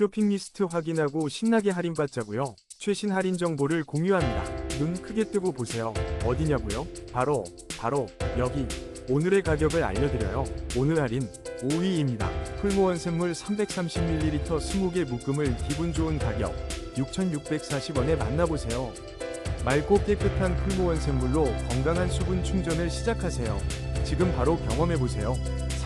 쇼핑 리스트 확인하고 신나게 할인받자고요. 최신 할인 정보를 공유합니다. 눈 크게 뜨고 보세요. 어디냐고요? 바로 바로 여기. 오늘의 가격을 알려드려요. 오늘 할인 5위입니다. 풀무원 샘물 330ml 20개 묶음을 기분 좋은 가격 6,640원에 만나보세요. 맑고 깨끗한 풀무원 샘물로 건강한 수분 충전을 시작하세요. 지금 바로 경험해보세요.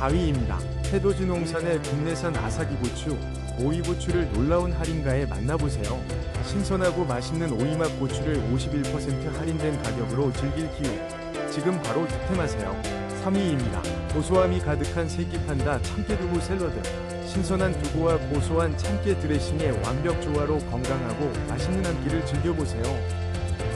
4위입니다. 해돋이 농산의 국내산 아사기 고추, 오이 고추를 놀라운 할인가에 만나보세요. 신선하고 맛있는 오이맛 고추를 51% 할인된 가격으로 즐길 기회. 지금 바로 득템하세요. 3위입니다. 고소함이 가득한 세끼 판다 참깨 두부 샐러드. 신선한 두부와 고소한 참깨 드레싱의 완벽 조화로 건강하고 맛있는 한 끼를 즐겨보세요.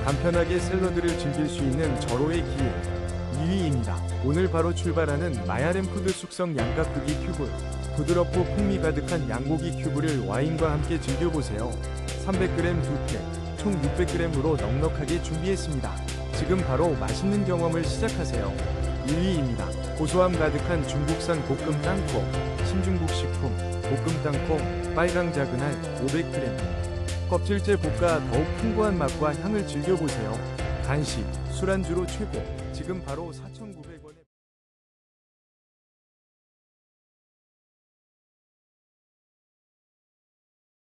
간편하게 샐러드를 즐길 수 있는 절호의 기회. 2위입니다. 오늘 바로 출발하는 마야렘 푸드 숙성 양깍두기 큐브. 부드럽고 풍미 가득한 양고기 큐브를 와인과 함께 즐겨보세요. 300g 2팩, 총 600g으로 넉넉하게 준비했습니다. 지금 바로 맛있는 경험을 시작하세요. 1위입니다. 고소함 가득한 중국산 볶음 땅콩, 신중국 식품, 볶음 땅콩, 빨강 알 500g. 껍질째 볶아 더욱 풍부한 맛과 향을 즐겨보세요. 간식, 술안주로 최고. 지금 바로 4,900원.